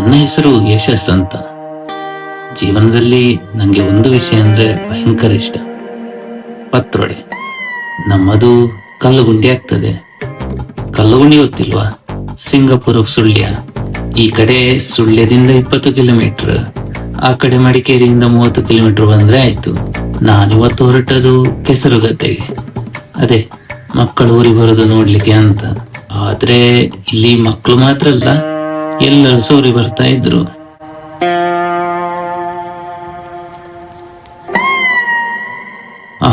ನನ್ನ ಹೆಸರು ಯಶಸ್ ಅಂತ. ಜೀವನದಲ್ಲಿ ನನಗೆ ಒಂದು ವಿಷಯ ಅಂದ್ರೆ ಭಯಂಕರ ಇಷ್ಟ. ಪತ್ರೊಡೆ. ನಮ್ಮದು ಕಲ್ಲುಗುಂಡಿ ಆಗ್ತದೆ. ಕಲ್ಲುಗುಂಡಿ ಗೊತ್ತಿಲ್ವಾ? ಸಿಂಗಾಪುರ ಸುಳ್ಯ. ಈ ಕಡೆ ಸುಳ್ಯದಿಂದ ಇಪ್ಪತ್ತು ಕಿಲೋಮೀಟರ್, ಆ ಕಡೆ ಮಡಿಕೇರಿಯಿಂದ ಮೂವತ್ತು ಕಿಲೋಮೀಟರ್ ಬಂದ್ರೆ ಆಯ್ತು. ನಾನಿವತ್ತು ಹೊರಟದು ಕೆಸರುಗದ್ದೆಗೆ. ಅದೇ, ಮಕ್ಕಳು ಊರಿಗೆ ಬರೋದು ನೋಡ್ಲಿಕ್ಕೆ ಅಂತ. ಆದ್ರೆ ಇಲ್ಲಿ ಮಕ್ಕಳು ಮಾತ್ರ ಅಲ್ಲ ಎಲ್ಲರೂ ಸೋರಿ ಬರ್ತಾ ಇದ್ರು. ಆ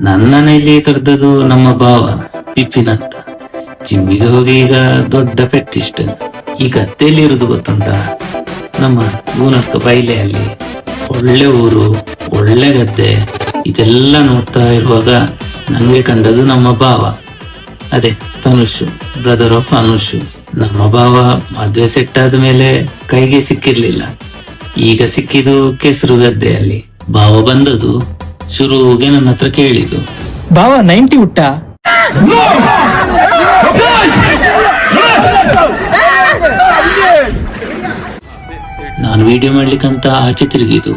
ನನ್ನನ್ನ ಇಲ್ಲಿ ಕರೆದದು ನಮ್ಮ ಭಾವ ಪಿಪಿನ್ ಅಂತ ಜಿಮ್ಮಿಗೆ ಹೋಗಿ ಈಗ ದೊಡ್ಡ ಪೆಟ್ಟಿಷ್ಟ. ಈ ಗದ್ದೆಯಲ್ಲಿ ಇರುದು ಗೊತ್ತಂತ ನಮ್ಮ ಮೂನರ್ಕ ಬೈಲೆಯಲ್ಲಿ. ಒಳ್ಳೆ ಊರು, ಒಳ್ಳೆ ಗದ್ದೆ, ಇದೆಲ್ಲ ನೋಡ್ತಾ ಇರುವಾಗ ನನಗೆ ಕಂಡದು ನಮ್ಮ ಭಾವ. ಅದೇ ತನುಷ್ ಬ್ರದರ್ ಆಫ್ ಅನುಷ್. ನಮ್ಮ ಭಾವ ಮದುವೆ ಸೆಟ್ ಆದ ಮೇಲೆ ಕೈಗೆ ಸಿಕ್ಕಿರ್ಲಿಲ್ಲ. ಈಗ ಸಿಕ್ಕಿದು ಕೆಸರು ಗದ್ದೆಯಲ್ಲಿ ಭಾವ ಬಂದದು ಶುರುಗೆ ನನ್ನ ಹತ್ರ ಕೇಳಿದು ಭಾವ ನೈಂಟಿ ಹುಟ್ಟ? ನಾನು ವಿಡಿಯೋ ಮಾಡ್ಲಿಕ್ಕಂತ ಆಚೆ ತಿರುಗಿದು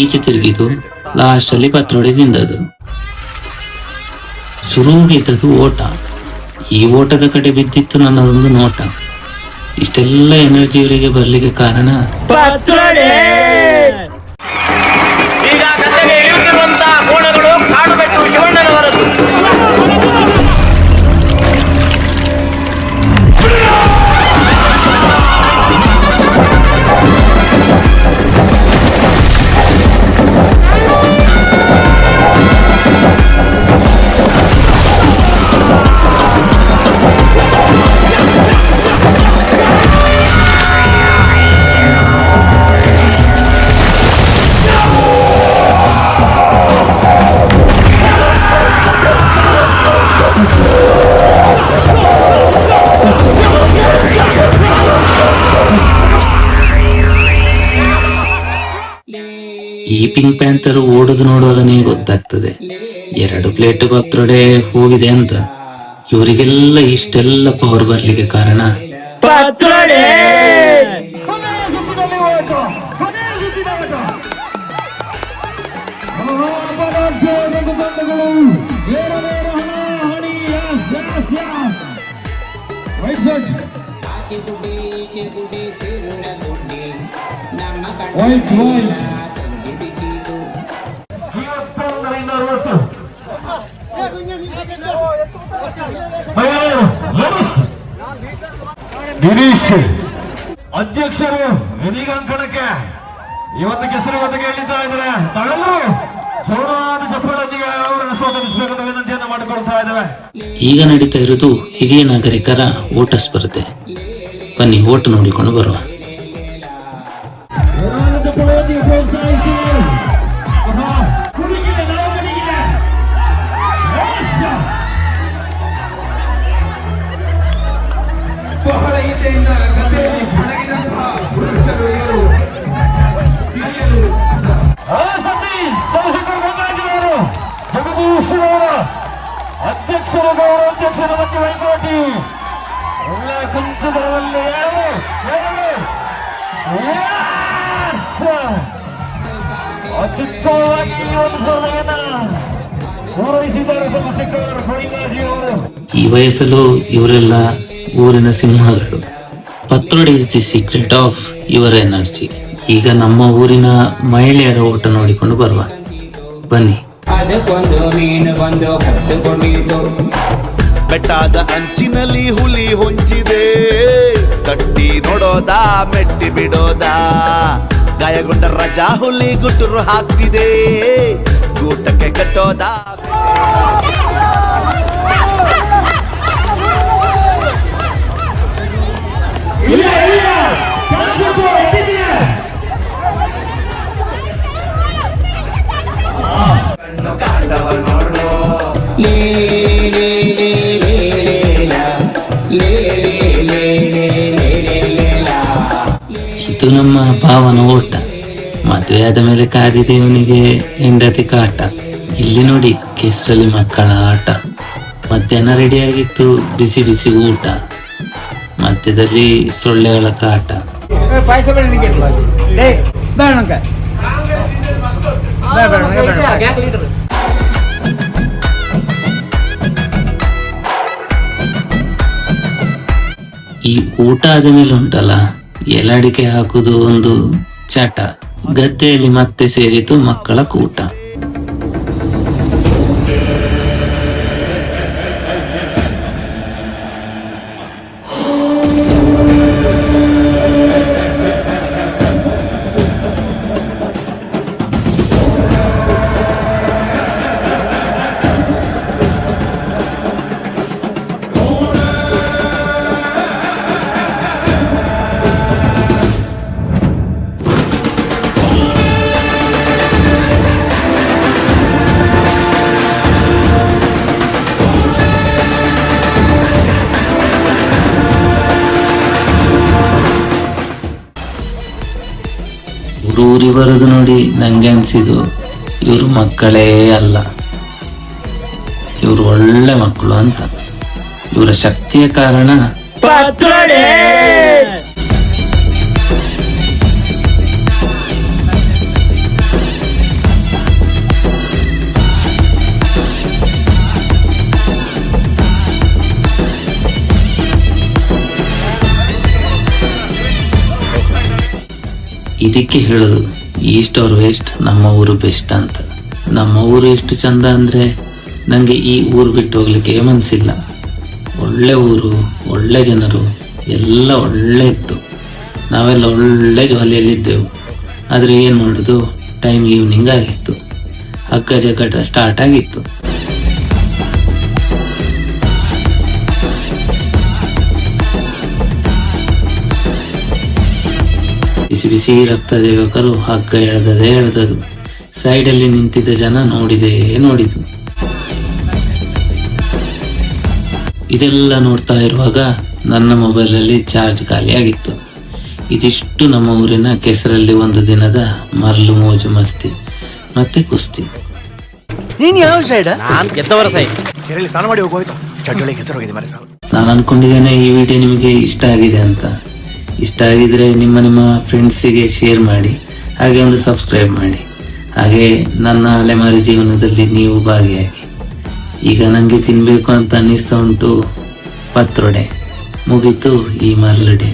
ಈಚೆ ತಿರುಗಿದು ಲಾಸ್ಟ್ ಅಲ್ಲಿ ಪತ್ರೊಡೆ ತಿಂದದು ಶುರುಗಿದ್ದದು ಓಟ. ಈ ಓಟದ ಕಡೆ ಬಿದ್ದಿತ್ತು ನನ್ನದೊಂದು ನೋಟ. ಇಷ್ಟೆಲ್ಲ ಎನರ್ಜಿ ಇವರಿಗೆ ಬರ್ಲಿಕ್ಕೆ ಕಾರಣ ಈ ಪಿಂಕ್ ಪ್ಯಾಂಥರ್ ಓಡುದು ನೋಡುವಾಗನೇ ಗೊತ್ತಾಗ್ತದೆ. ಎರಡು ಪ್ಲೇಟ್ ಬರ್ತಡೆ ಹೋಗಿದೆ ಅಂತ. ಇವರಿಗೆಲ್ಲ ಇಷ್ಟೆಲ್ಲ ಪವರ್ ಬರ್ಲಿಕ್ಕೆ ಕಾರಣ? ವೈಟ್ ವೈಟ್ ಗಿರೀಶ್, ಅಧ್ಯಕ್ಷರು ಇದೀಗ ಅಂಕಣಕ್ಕೆ ಇವತ್ತು ಕೆಸರು ಹೊತ್ತಿಗೆ ಕೇಳಿದ್ದಾ ಇದ್ದಾರೆ? ತಾವೆಲ್ಲರೂ ಜೋರಾದ ಚಪ್ಪಳಿಗೆ ಅವರನ್ನು ಸ್ವಾಗತಿಸಬೇಕಂತ ವಿನಂತಿಯನ್ನು ಮಾಡಿಕೊಳ್ತಾ ಇದ್ದೇವೆ ಈಗ ನಡೀತಾ ಇರೋದು ಹಿರಿಯ ನಾಗರಿಕರ ಓಟ ಸ್ಪರ್ಧೆ. ಬನ್ನಿ, ಓಟ ನೋಡಿಕೊಂಡು ಬರುವ ಅಧ್ಯಕ್ಷರು ಗೌರವ ಅಧ್ಯಕ್ಷರ ಬಗ್ಗೆ ವೈಕೋಟಿ ಎಲ್ಲ ಸಂಸದರಲ್ಲಿ! ಅತ್ಯುತ್ತಮವಾಗಿ ಈ ಒಂದು ಸ್ಪರ್ಧೆಯನ್ನ ಪೂರೈಸಿದ್ದಾರೆ ಚಂದ್ರಶೇಖರ್ ಅವರು. ಈ ವಯಸ್ಸಲ್ಲೂ ಇವರೆಲ್ಲ ಊರಿನ ಸಿಂಹಗಳು. Patrode is the secret of your energy. ಈಗ ನಮ್ಮ ಊರಿನ ಮಹಿಳೆಯರ ಓಟ ನೋಡಿಕೊಂಡು ಬರುವ. ಬನ್ನಿ. ಅದಕ್ಕೊಂದು ಮೀನು ಬಂದು ಕತ್ತುಕೊಂಡಿತು ಬೆಟ್ಟದ ಅಂಚಿನಲ್ಲಿ ಹುಲಿ ಹೊಂಚಿದೆ ಕಟ್ಟಿ ನೋಡೋದ ಮೆಟ್ಟಿ ಬಿಡೋದ ಗಾಯಗೊಂಡ ರಜಾ ಹುಲಿ ಗುಟ್ಟರು ಹಾಕ್ತಿದೆ ಗೂಟಕ್ಕೆ ಕಟ್ಟೋದ ಇಲ್ಲ ಲೇ ಲೇ ಲೇ ಲೇ ಲೇ ಲಾ. ಲೇ ಲೇ ಲೇ ಲೇ ಲೇ ಲೇ ಲೇ ಲಾ. ಇದು ನಮ್ಮ ಭಾವನ ಓಟ ಮದುವೆ ಆದ ಮೇಲೆ ಕಾದಿದೇವನಿಗೆ ಹೆಂಡತಿ ಕಾಟ ಇಲ್ಲಿ ನೋಡಿ ಕೆಸರಲ್ಲಿ ಮಕ್ಕಳ ಆಟ ಮಧ್ಯಾಹ್ನ ರೆಡಿ ಆಗಿತ್ತು ಬಿಸಿ ಬಿಸಿ ಊಟ ಮಧ್ಯದಲ್ಲಿ ಸೊಳ್ಳೆಗಳ ಕಾಟ ಪಾಯಸ ಬೇಡ ಈ ಊಟ ಆದ ಮೇಲೆ ಉಂಟಲ್ಲ ಎಲಡಿಕೆ ಹಾಕುದು ಒಂದು ಚಟ. ಗದ್ದೆಯಲ್ಲಿ ಮತ್ತೆ ಸೇರಿತು ಮಕ್ಕಳ ಕೂಟ. ಊರೂರಿ ಬರೋದು ನೋಡಿ ನಂಗೆ ಅನ್ಸಿದ್ದು, ಇವರು ಮಕ್ಕಳೇ ಅಲ್ಲ. ಇವರು ಒಳ್ಳೆ ಮಕ್ಕಳು ಅಂತ. ಇವರ ಶಕ್ತಿಯ ಕಾರಣ ಇದಕ್ಕೆ ಹೇಳೋದು, ಈಸ್ಟ್ ಆರ್ ವೆಸ್ಟ್, ನಮ್ಮ ಊರು ಬೆಸ್ಟ್ ಅಂತ. ನಮ್ಮ ಊರು ಎಷ್ಟು ಚಂದ ಅಂದರೆ ನನಗೆ ಈ ಊರು ಬಿಟ್ಟು ಹೋಗ್ಲಿಕ್ಕೆ ಮನಸ್ಸಿಲ್ಲ ಒಳ್ಳೆ ಊರು, ಒಳ್ಳೆ ಜನರು, ಎಲ್ಲ ಒಳ್ಳೆ ಇತ್ತು. ನಾವೆಲ್ಲ ಒಳ್ಳೆ ಜಾಲಿಯಲ್ಲಿದ್ದೆವು. ಆದರೆ ಏನು ಮಾಡೋದು? ಟೈಮ್ ಈವ್ನಿಂಗ್ ಆಗಿತ್ತು. ಹಗ್ಗ ಜಗ್ಗಟ ಸ್ಟಾರ್ಟ್ ಆಗಿತ್ತು. ಬಿಸಿ ಬಿಸಿ ರಕ್ತದ ಯುವಕರು ಹಗ್ಗ ಎಳೆದದೆ ಎಳೆದದು. ಸೈಡಲ್ಲಿ ನಿಂತಿದ್ದ ಜನ ನೋಡಿದೆ ನೋಡಿತು. ಇದೆಲ್ಲ ನೋಡ್ತಾ ಇರುವಾಗ ನನ್ನ ಮೊಬೈಲಲ್ಲಿ ಚಾರ್ಜ್ ಖಾಲಿಯಾಗಿತ್ತು. ಇದಿಷ್ಟು ನಮ್ಮ ಊರಿನ ಕೆಸರಲ್ಲಿ ಒಂದು ದಿನದ ಮರಳು ಮೋಜು ಮಸ್ತಿ ಮತ್ತೆ ಕುಸ್ತಿ. ನೀನ್ ಯಾವ ಸೈಡ್ ನಾನ್ ಗೆದ್ದವರ ಸೈಡ್ ಕೆರೆಯಲ್ಲಿ ಸ್ನಾನ ಮಾಡಿ ಹೋಗೋಯ್ತು. ಚಡ್ಡೊಳಗೆ ಹೆಸರು ಹೋಗಿದೆ ಮರೆ ಸಾವು. ನಾನು ಅನ್ಕೊಂಡಿದ್ದೇನೆ ಈ ವಿಡಿಯೋ ನಿಮಗೆ ಇಷ್ಟ ಆಗಿದೆ ಅಂತ. ಇಷ್ಟ ಆಗಿದ್ರೆ ನಿಮ್ಮ ನಿಮ್ಮ ಫ್ರೆಂಡ್ಸಿಗೆ ಶೇರ್ ಮಾಡಿ, ಹಾಗೆ ಒಂದು ಸಬ್ಸ್ಕ್ರೈಬ್ ಮಾಡಿ. ಹಾಗೆ ನನ್ನ ಅಲೆಮಾರಿ ಜೀವನದಲ್ಲಿ ನೀವು ಭಾಗಿಯಾಗಿ. ಈಗ ನನಗೆ ತಿನ್ಬೇಕು ಅಂತ ಅನ್ನಿಸ್ತಾ ಉಂಟು, ಪತ್ರೊಡೆ. ಮುಗೀತು ಈ ಮರಳುಡೆ